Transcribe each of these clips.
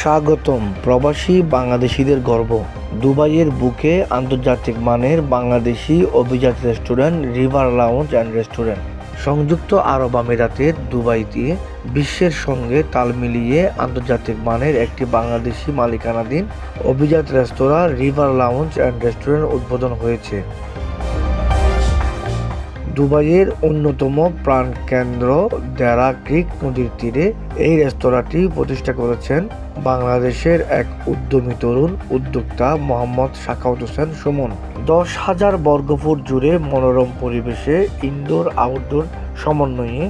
স্বাগতম। প্রবাসী বাংলাদেশিদের গর্ব। দুবাইয়ের বুকে আন্তর্জাতিক মানের বাংলাদেশি অভিজাত restaurant river lounge and restaurant. সংযুক্ত আরব আমিরাতের দুবাইতে বিশ্বের সঙ্গে তাল মিলিয়ে আন্তর্জাতিক মানের একটি বাংলাদেশি মালিকানাধীন অভিজাত রেস্তোরাঁ রিভার লাউঞ্জ অ্যান্ড রেস্টুরেন্ট উদ্বোধন হয়েছে। দুবাইয়ের অন্যতম প্রাণকেন্দ্র দেরা ক্রিক নদীর তীরে এই রেস্তোরাঁটি প্রতিষ্ঠা করেছেন বাংলাদেশের এক উদ্যমী তরুণ উদ্যোক্তা মোহাম্মদ সাখাউত হোসেন সুমন। দশ হাজার বর্গফুট জুড়ে মনোরম পরিবেশে ইনডোর আউটডোর সমন্বয়ে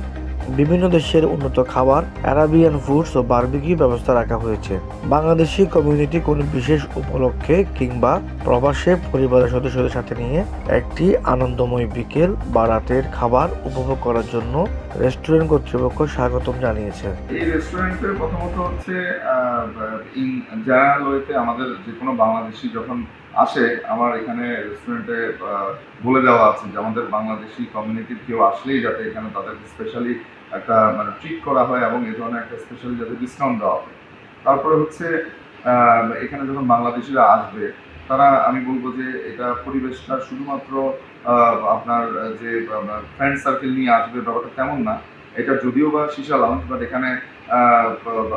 বিভিন্ন দেশের উন্নত খাবার অ্যারাবিয়ান ফুডস ও বারবিকিউ ব্যবস্থা রাখা হয়েছে। বাংলাদেশি কমিউনিটি কোনো বিশেষ উপলক্ষে কিংবা প্রবাসে পরিবারের সদস্যদের সাথে নিয়ে একটি আনন্দময় বিকেল বা রাতের খাবার উপভোগ করার জন্য রেস্টুরেন্ট কর্তৃপক্ষ স্বাগতম জানিয়েছে। এই রেস্টুরেন্টের প্রথমত হচ্ছে আমাদের যে কোনো বাংলাদেশি যখন আসে, আমার এখানে রেস্টুরেন্টে বলে দেওয়া আছে যে আমাদের বাংলাদেশি কমিউনিটির কেউ আসলেই যাতে এখানে তাদেরকে স্পেশালি একটা মানে ট্রিট করা হয় এবং এই ধরনের একটা স্পেশালি যাতে ডিসকাউন্ট দেওয়া হয়। তারপরে হচ্ছে এখানে যখন বাংলাদেশিরা আসবে, তারা, আমি বলব যে এটা পরিবেশটা শুধুমাত্র আপনার, যে ফ্রেন্ড সার্কেল নিয়ে আসবে ব্যাপারটা তেমন না। এটা যদিও বা সীসা লাউঞ্জ বাট এখানে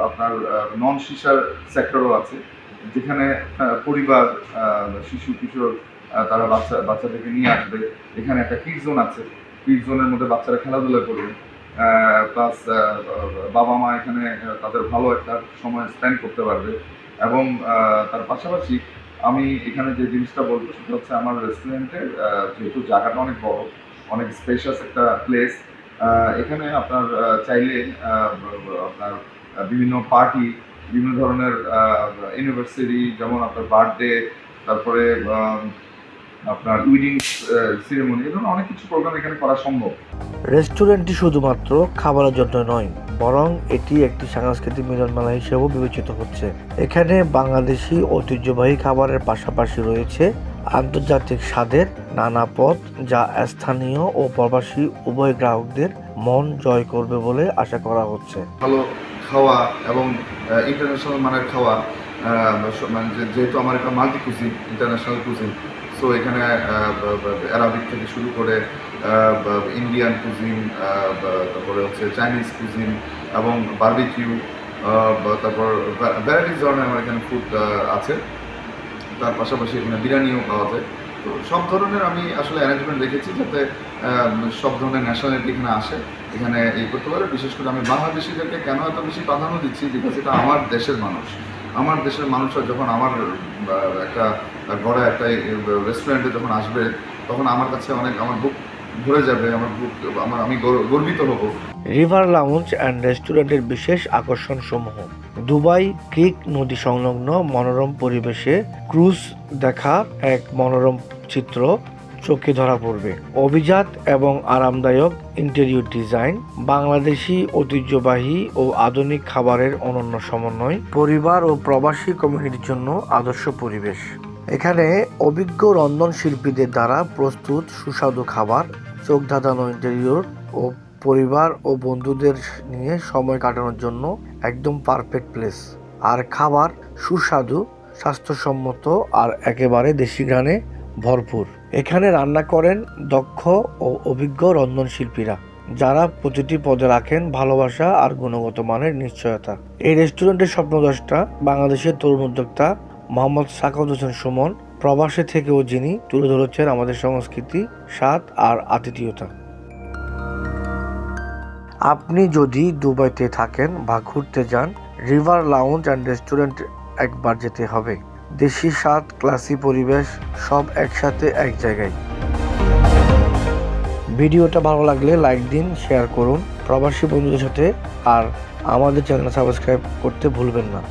আপনার নন সীসার সেক্টরও আছে, যেখানে পরিবার শিশু, কিশোর তারা বাচ্চা, বাচ্চাদেরকে নিয়ে আসবে। এখানে একটা কিড জোন আছে। কিড জোনের মধ্যে বাচ্চারা খেলাধুলা করবে। প্লাস বাবা মা এখানে তাদের ভালো একটা সময় স্পেন্ড করতে পারবে। এবং তার পাশাপাশি আমি এখানে যে জিনিসটা বলব সেটা হচ্ছে আমার রেস্টুরেন্টে যেহেতু জায়গাটা অনেক বড়, অনেক স্পেশাস একটা প্লেস এখানে আপনার চাইলে আপনার বিভিন্ন পার্টি বিভিন্ন ধরনের ইউনিভার্সিটি যেমন আপনার বার্থডে তারপরে আপনার উইডিং সিরেমনি এই অনেক কিছু প্রোগ্রাম এখানে করা সম্ভব। রেস্টুরেন্টটি শুধুমাত্র খাবারের জন্য নয় বরং এটি একটি সাংস্কৃতিক মিলনমেলা হিসেবেও বিবেচিত হচ্ছে। এখানে বাংলাদেশি ঐতিহ্যবাহী খাবারের পাশাপাশি রয়েছে আন্তর্জাতিক স্বাদের নানা পদ যা স্থানীয় ও প্রবাসী উভয় গ্রাহকদের মন জয় করবে বলে আশা করা হচ্ছে। ভালো খাওয়া এবং ইন্টারন্যাশনাল মানের খাওয়া মানে যে- যেহেতু আমার একটা multi cuisine international cuisine so এখানে অ্যারাবিক থেকে শুরু করে ইন্ডিয়ান কুজিন তারপরে হচ্ছে চাইনিজ কুজিন এবং বার্বিকিউ তারপর ভ্যারাইটিস ধরনের আমার এখানে ফুড আছে। তার পাশাপাশি এখানে বিরিয়ানিও পাওয়া যায়। তো সব ধরনের আমি আসলে অ্যারেঞ্জমেন্ট রেখেছি যাতে সব ধরনের ন্যাশনালিটি এখানে আসে, এখানে এই করতে পারে। বিশেষ করে আমি বাংলাদেশিদেরকে কেন এত বেশি প্রাধান্য দিচ্ছি? বিকজ এটা আমার দেশের মানুষ। আমার দেশের মানুষরা যখন আমার একটা গড়ে একটা রেস্টুরেন্টে যখন আসবে, তখন আমার কাছে অনেক, আমার বুক ভরে যাবে, আমার বুক, আমার, আমি গর- গর্বিত হব। রিভার লাউঞ্জ অ্যান্ড রেস্টুরেন্টের বিশেষ আকর্ষণ সমূহ দুবাই ক্রিক নদী সংলগ্ন মনোরম পরিবেশে ক্রুজ দেখা এক মনোরম চিত্র চোখে ধরা পড়বে। অভিজাত এবং আরামদায়ক ইন্টেরিয়র ডিজাইন বাংলাদেশি ঐতিহ্যবাহী ও আধুনিক খাবারের অনন্য সমন্বয়, পরিবার ও প্রবাসী কমিউনিটির জন্য আদর্শ পরিবেশ। এখানে অভিজ্ঞ রন্ধন শিল্পীদের দ্বারা প্রস্তুত সুস্বাদু খাবার চোখ ধাঁধানো ইন্টেরিয়র ও পরিবার ও বন্ধুদের নিয়ে সময় কাটানোর জন্য একদম পারফেক্ট প্লেস আর খাবার সুস্বাদু, স্বাস্থ্যসম্মত আর একেবারে দেশি ঘ্রাণে ভরপুর। এখানে রান্না করেন দক্ষ ও অভিজ্ঞ রন্ধন শিল্পীরা, যারা প্রতিটি পদে রাখেন ভালোবাসা আর গুণগত মানের নিশ্চয়তা। এই রেস্টুরেন্টের স্বপ্নদশটা বাংলাদেশের তরুণ উদ্যোক্তা মোহাম্মদ সাকাউদ হোসেন সুমন, প্রবাসে থেকেও যিনি তুলে ধরেছেন আমাদের সংস্কৃতি, স্বাদ আর আতিথেয়তা। আপনি যদি দুবাইতে থাকেন বা ঘুরতে যান রিভার লাউঞ্জ অ্যান্ড রেস্টুরেন্ট একবার যেতে হবে। দেশি স্বাদ ক্লাসি পরিবেশ, সব একসাথে এক জায়গায়। ভিডিওটা ভালো লাগলে লাইক দিন শেয়ার করুন। প্রবাসী বন্ধুদের সাথে আর আমাদের চ্যানেল সাবস্ক্রাইব করতে ভুলবেন না।